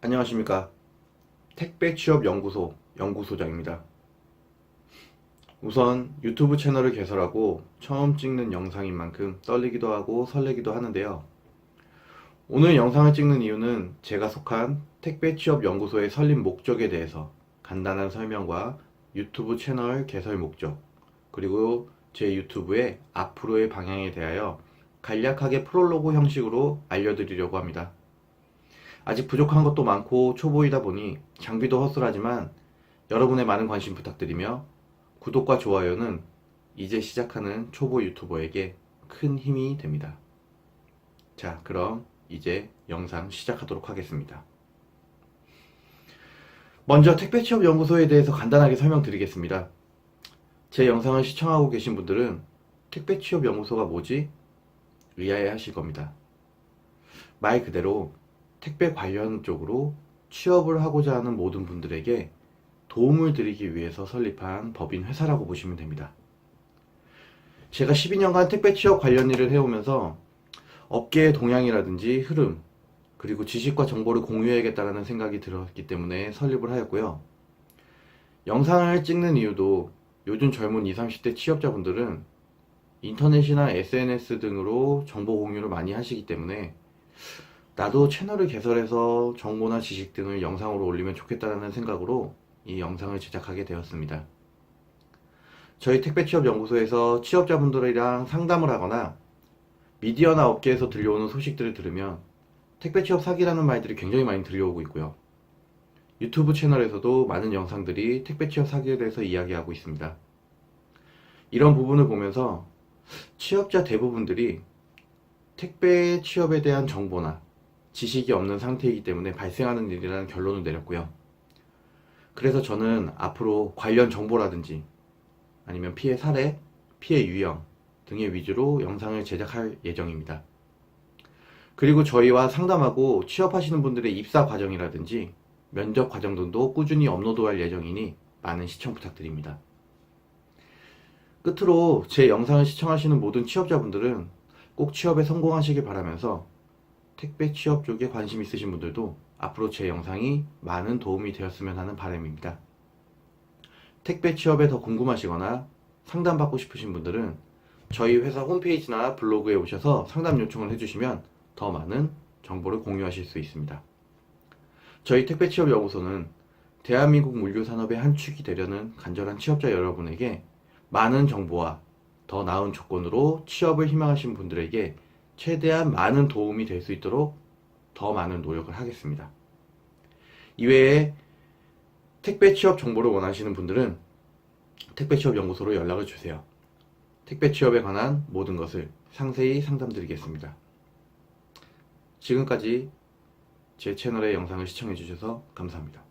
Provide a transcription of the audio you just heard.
안녕하십니까. 택배 취업 연구소 연구소장입니다. 우선 유튜브 채널을 개설하고 처음 찍는 영상인 만큼 떨리기도 하고 설레기도 하는데요. 오늘 영상을 찍는 이유는 제가 속한 택배 취업 연구소의 설립 목적에 대해서 간단한 설명과 유튜브 채널 개설 목적, 그리고 제 유튜브의 앞으로의 방향에 대하여 간략하게 프롤로그 형식으로 알려드리려고 합니다. 아직 부족한 것도 많고 초보이다 보니 장비도 허술하지만 여러분의 많은 관심 부탁드리며 구독과 좋아요는 이제 시작하는 초보 유튜버에게 큰 힘이 됩니다. 자, 그럼 이제 영상 시작하도록 하겠습니다. 먼저 택배 취업 연구소에 대해서 간단하게 설명드리겠습니다. 제 영상을 시청하고 계신 분들은 택배 취업 연구소가 뭐지? 의아해 하실 겁니다. 말 그대로 택배 관련 쪽으로 취업을 하고자 하는 모든 분들에게 도움을 드리기 위해서 설립한 법인 회사라고 보시면 됩니다. 제가 12년간 택배 취업 관련 일을 해오면서 업계의 동향이라든지 흐름, 그리고 지식과 정보를 공유해야겠다는 생각이 들었기 때문에 설립을 하였고요. 영상을 찍는 이유도 요즘 젊은 20, 30대 취업자분들은 인터넷이나 SNS 등으로 정보 공유를 많이 하시기 때문에 나도 채널을 개설해서 정보나 지식 등을 영상으로 올리면 좋겠다는 생각으로 이 영상을 제작하게 되었습니다. 저희 택배취업연구소에서 취업자분들이랑 상담을 하거나 미디어나 업계에서 들려오는 소식들을 들으면 택배취업 사기라는 말들이 굉장히 많이 들려오고 있고요. 유튜브 채널에서도 많은 영상들이 택배취업 사기에 대해서 이야기하고 있습니다. 이런 부분을 보면서 취업자 대부분들이 택배 취업에 대한 정보나 지식이 없는 상태이기 때문에 발생하는 일이라는 결론을 내렸고요. 그래서 저는 앞으로 관련 정보라든지 아니면 피해 사례, 피해 유형 등의 위주로 영상을 제작할 예정입니다. 그리고 저희와 상담하고 취업하시는 분들의 입사 과정이라든지 면접 과정 등도 꾸준히 업로드할 예정이니 많은 시청 부탁드립니다. 끝으로 제 영상을 시청하시는 모든 취업자분들은 꼭 취업에 성공하시길 바라면서 택배 취업 쪽에 관심 있으신 분들도 앞으로 제 영상이 많은 도움이 되었으면 하는 바람입니다. 택배 취업에 더 궁금하시거나 상담받고 싶으신 분들은 저희 회사 홈페이지나 블로그에 오셔서 상담 요청을 해주시면 더 많은 정보를 공유하실 수 있습니다. 저희 택배 취업 연구소는 대한민국 물류 산업의 한 축이 되려는 간절한 취업자 여러분에게 많은 정보와 더 나은 조건으로 취업을 희망하신 분들에게 최대한 많은 도움이 될 수 있도록 더 많은 노력을 하겠습니다. 이외에 택배 취업 정보를 원하시는 분들은 택배 취업 연구소로 연락을 주세요. 택배 취업에 관한 모든 것을 상세히 상담드리겠습니다. 지금까지 제 채널의 영상을 시청해 주셔서 감사합니다.